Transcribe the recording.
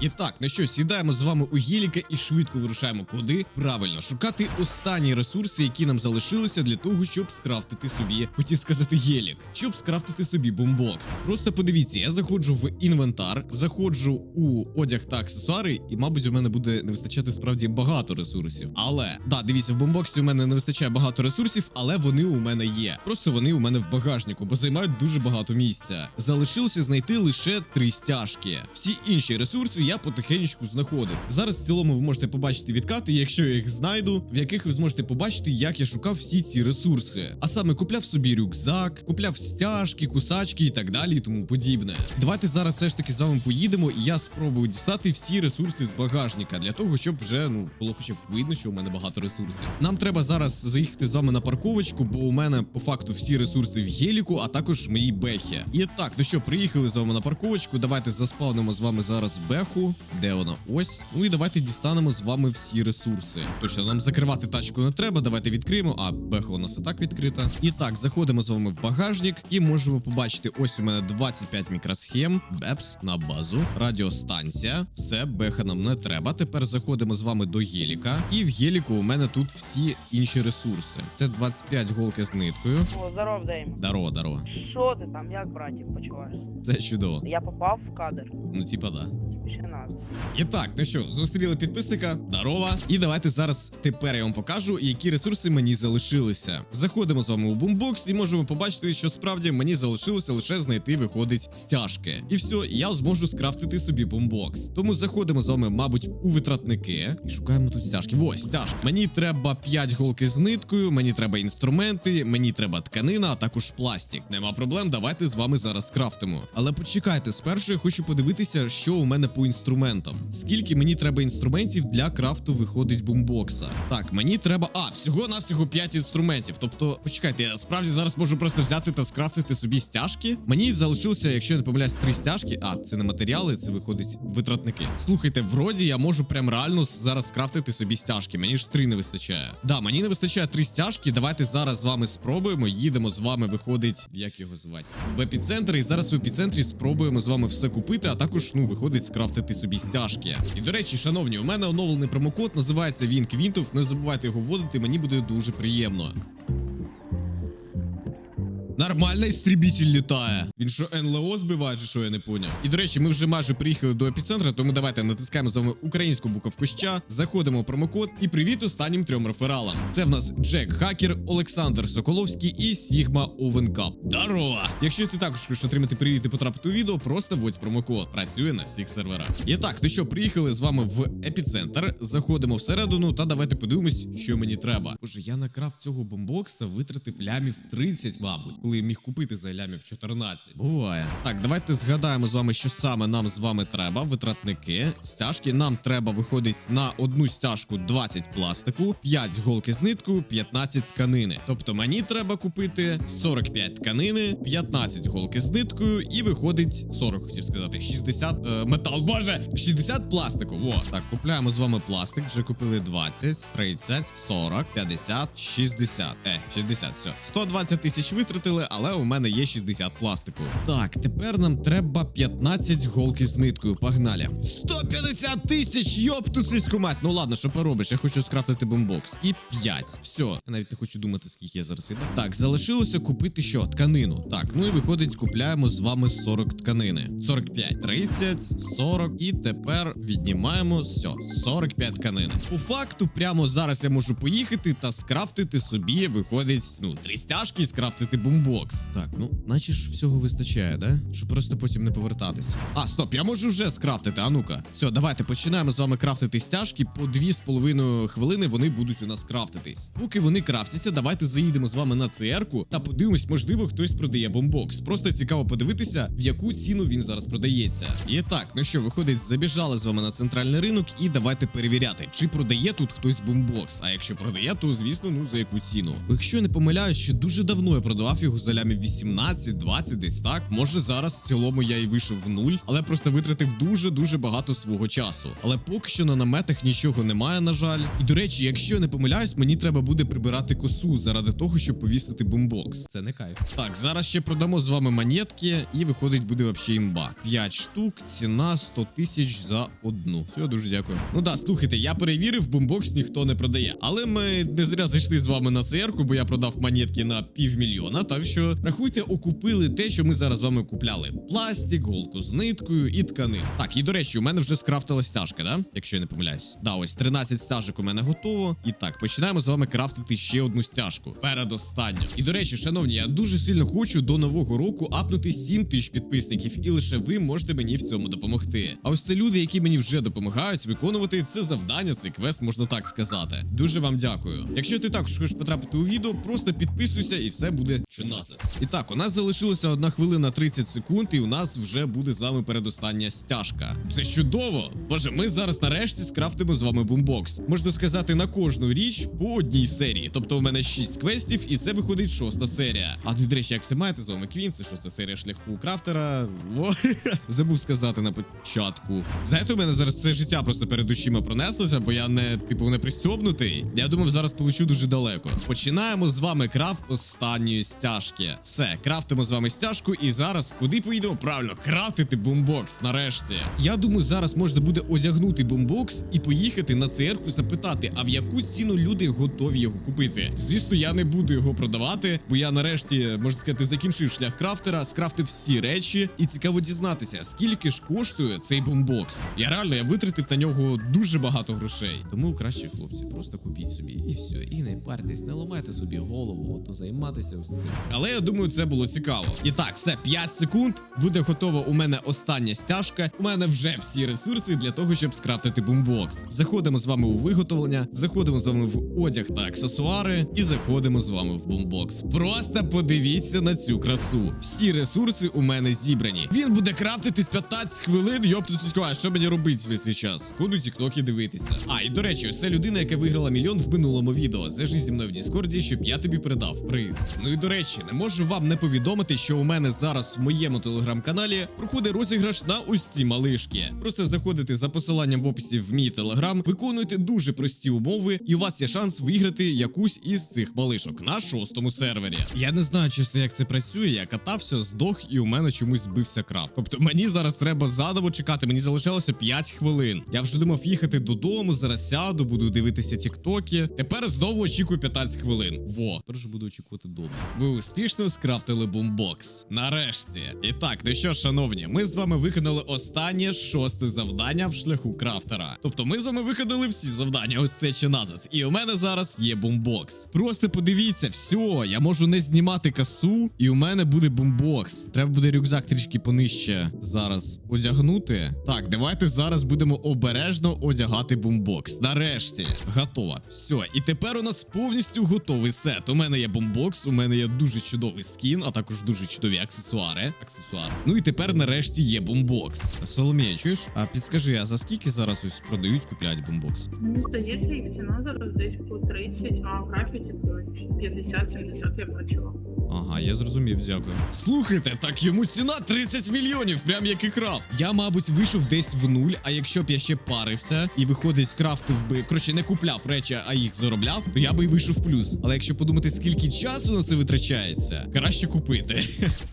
І так, ну що, сідаємо з вами у гіліка і швидко вирушаємо куди? Правильно, шукати останні ресурси, які нам залишилися для того, щоб скрафтити собі, хотів сказати гелік, щоб скрафтити собі бомбокс. Просто подивіться, я заходжу в інвентар, заходжу у одяг та аксесуари, і, мабуть, у мене буде не вистачати справді багато ресурсів. Але да, дивіться, в бомбоксі у мене не вистачає багато ресурсів, але вони у мене є. Просто вони у мене в багажнику, бо займають дуже багато місця. Залишилося знайти лише три стяжки. Всі інші ресурси я потихеньку знаходив. Зараз в цілому ви можете побачити відкати, якщо я їх знайду, в яких ви зможете побачити, як я шукав всі ці ресурси. А саме купляв собі рюкзак, купляв стяжки, кусачки і так далі, і тому подібне. Давайте зараз все ж таки з вами поїдемо, і я спробую дістати всі ресурси з багажника для того, щоб вже ну було хоча б видно, що у мене багато ресурсів. Нам треба зараз заїхати з вами на парковочку, бо у мене по факту всі ресурси в геліку, а також в моїй бехі. І так, ну що, приїхали з вами на парковочку. Давайте заспавнимо з вами зараз беху. Де вона? Ось. Ну і давайте дістанемо з вами всі ресурси. Точно, нам закривати тачку не треба. Давайте відкриємо. А беха у нас і так відкрита. І так, заходимо з вами в багажник і можемо побачити: ось у мене 25 мікросхем, бепс на базу, радіостанція. Все, беха нам не треба. Тепер заходимо з вами до геліка. І в геліку у мене тут всі інші ресурси. Це 25 голки з ниткою. О, здоров, Дейм. Даро, даро. Що ти там, як братів почуваєшся? Це чудово. Я попав в кадр. Ну, типа, да. Ще нас. І так, ну що, зустріли підписника, здорова. І давайте зараз тепер я вам покажу, які ресурси мені залишилися. Заходимо з вами у бумбокс і можемо побачити, що справді мені залишилося лише знайти, виходить, стяжки. І все, я зможу скрафтити собі бумбокс. Тому заходимо з вами, мабуть, у витратники і шукаємо тут стяжки. Ось стяжки. Мені треба 5 голки з ниткою, мені треба інструменти, мені треба тканина, а також пластик. Нема проблем, давайте з вами зараз скрафтимо. Але почекайте, спершу я хочу подивитися, що у мене по інструментам. Скільки мені треба інструментів для крафту виходить бумбокса. Так, мені треба. А, всього навсього 5 інструментів. Тобто, почекайте, я справді зараз можу просто взяти та скрафтити собі стяжки. Мені залишилося, якщо я не помиляюсь, три стяжки. А, це не матеріали, це виходить витратники. Слухайте, вроді я можу прям реально зараз скрафтити собі стяжки. Мені ж три не вистачає. Да, мені не вистачає три стяжки. Давайте зараз з вами спробуємо. Їдемо з вами, виходить, як його звати? В епіцентр. І зараз в епіцентрі спробуємо з вами все купити, а також, ну, виходить, скрафтити собі стяжки. І до речі, шановні, у мене оновлений промокод, називається Він Квінтов. Не забувайте його вводити, мені буде дуже приємно. Нормально істрібітель літає. Він що НЛО збиває, чи що я не поняв. І до речі, ми вже майже приїхали до епіцентра, тому давайте натискаємо з вами українську буковку ща, заходимо в промокод і привіт останнім трьом рефералам. Це в нас Джек Хакер, Олександр Соколовський і Сігма Овенкап. Здорово! Якщо ти також хочеш отримати привіт і потрапити у відео, просто вводь промокод. Працює на всіх серверах. І так, ну що, приїхали з вами в епіцентр. Заходимо всередину та давайте подивимось, що мені треба. Боже, я на крафт цього бомбокса витратив лямів 30, мабуть, коли міг купити за лямів 14. Буває. Так, давайте згадаємо з вами, що саме нам з вами треба. Витратники. Стяжки. Нам треба виходить на одну стяжку 20 пластику, 5 голки з ниткою, 15 тканини. Тобто мені треба купити 45 тканини, 15 голки з ниткою, і виходить 40, хотів сказати, 60 е, метал. Боже, 60 пластику. Во. Так, купляємо з вами пластик. Вже купили 20, 30, 40, 50, 60. Е, 60, все. 120 тисяч витратили, але у мене є 60 пластику. Так, тепер нам треба 15 голки з ниткою. Погнали. 150 тисяч, йопту сиську мать. Ну ладно, що поробиш? Я хочу скрафтити бомбокс. І 5. Все. Я навіть не хочу думати, скільки я зараз віддав. Так, залишилося купити що? Тканину. Так, ну і виходить, купляємо з вами 40 тканини. 45, 30, 40. І тепер віднімаємо все. 45 тканин. По факту, прямо зараз я можу поїхати та скрафтити собі, виходить, ну, три стяжки і скрафтити бомбокс. Так, ну, наче ж всього вистачає, да? Щоб просто потім не повертатися. А, стоп, я можу вже скрафтити, а ну-ка. Все, давайте починаємо з вами крафтити стяжки. По 2,5 хвилини вони будуть у нас крафтитись. Поки вони крафтяться, давайте заїдемо з вами на ЦР-ку та подивимось, можливо, хтось продає бомбокс. Просто цікаво подивитися, в яку ціну він зараз продається. І так, ну що, виходить, забіжали з вами на центральний ринок, і давайте перевіряти, чи продає тут хтось бомбокс. А якщо продає, то звісно, ну за яку ціну. Якщо не помиляюсь, що дуже давно я продавав його за за лямів 18-20, десь так. Може зараз в цілому я і вийшов в нуль, але просто витратив дуже дуже багато свого часу. Але поки що на наметах нічого немає, на жаль. І до речі, якщо я не помиляюсь, мені треба буде прибирати косу заради того, щоб повісити бумбокс. Це не кайф. Так, зараз ще продамо з вами монетки, і виходить буде вообще імба. 5 штук, ціна 100 тисяч за одну. Все, дуже дякую. Ну да, слухайте, я перевірив, бумбокс ніхто не продає. Але ми не зря зайшли з вами на ЦР-ку, бо я продав монетки на півмільйона. Так що рахуйте, окупили те, що ми зараз з вами купляли: пластик, голку з ниткою і тканин. Так, і до речі, у мене вже скрафтилась стяжка, да? Якщо я не помиляюсь. Да, ось 13 стяжок у мене готово. І так, починаємо з вами крафтити ще одну стяжку. Передостанню. І до речі, шановні, я дуже сильно хочу до нового року апнути 7 тисяч підписників, і лише ви можете мені в цьому допомогти. А ось це люди, які мені вже допомагають виконувати це завдання, цей квест, можна так сказати. Дуже вам дякую. Якщо ти також хочеш потрапити у відео, просто підписуйся і все буде чудово. І так, у нас залишилося одна хвилина 30 секунд, і у нас вже буде з вами передостання стяжка. Це чудово! Боже, ми зараз нарешті скрафтимо з вами бумбокс. Можна сказати, на кожну річ по одній серії. Тобто у мене 6 квестів, і це виходить шоста серія. А ну, до речі, як все маєте, з вами Квін, це шоста серія шляху крафтера. Во. Забув сказати на початку. Знаєте, у мене зараз це життя просто перед очима пронеслося, бо я не, типу, не пристьобнутий. Я думав, зараз получу дуже далеко. Починаємо з вами крафт останньої стяжки. Все, крафтимо з вами стяжку, і зараз куди поїдемо? Правильно, крафтити бумбокс. Нарешті. Я думаю, зараз можна буде одягнути бумбокс і поїхати на ЦР-ку запитати, а в яку ціну люди готові його купити. Звісно, я не буду його продавати, бо я нарешті, можна сказати, закінчив шлях крафтера, скрафтив всі речі, і цікаво дізнатися, скільки ж коштує цей бомбокс. Я реально я витратив на нього дуже багато грошей. Тому краще, хлопці, просто купіть собі і все. І не парьтесь, не ламайте собі голову, то займатися ось. Але я думаю, це було цікаво. І так, все 5 секунд. Буде готова у мене остання стяжка. У мене вже всі ресурси для того, щоб скрафтити бумбокс. Заходимо з вами у виготовлення, заходимо з вами в одяг та аксесуари, і заходимо з вами в бумбокс. Просто подивіться на цю красу. Всі ресурси у мене зібрані. Він буде крафтитись 15 хвилин. Йоптуці скаже, що мені робити весь цей час? Ходу тіктоки дивитися. А, і до речі, це людина, яка виграла мільйон в минулому відео. Зв'яжи зі мною в Діскорді, щоб я тобі передав приз. Ну і до речі, можу вам не повідомити, що у мене зараз в моєму телеграм-каналі проходить розіграш на ось ці малишки. Просто заходите за посиланням в описі в мій телеграм, виконуєте дуже прості умови, і у вас є шанс виграти якусь із цих малишок на шостому сервері. Я не знаю, чесно, як це працює. Я катався, здох, і у мене чомусь збився крафт. Тобто мені зараз треба заново чекати. Мені залишилося 5 хвилин. Я вже думав їхати додому, зараз сяду, буду дивитися тіктоки. Тепер знову очікую 15 хвилин. Во, тепер буду очікувати дома. Ви успішно скрафтили бумбокс. Нарешті. І так, ну що, шановні, ми з вами виконали останнє шосте завдання в шляху крафтера. Тобто ми з вами виконали всі завдання, ось це чи назас. І у мене зараз є бумбокс. Просто подивіться, все, я можу не знімати касу, і у мене буде бумбокс. Треба буде рюкзак трішки понижче зараз одягнути. Так, давайте зараз будемо обережно одягати бумбокс. Нарешті, готово. Все, і тепер у нас повністю готовий сет. У мене є бумбокс, у мене є дуже чудовий скін, а також дуже чудові аксесуари. Аксесуари. Ну і тепер нарешті є бумбокс. Соломія, чуєш? А підскажи, а за скільки зараз ось продають, купляють бумбокс? Мені здається, їх ціна зараз десь по 30, а в графіті то 50-70 я бачила. Ага, я зрозумів, дякую. Слухайте, так йому ціна 30 мільйонів, прям як і крафт. Я, мабуть, вийшов десь в нуль, а якщо б я ще парився і виходить, скрафтив би, коротше, не купляв речі, а їх заробляв, то я би й вийшов в плюс. Але якщо подумати, скільки часу на це витрачається, краще купити.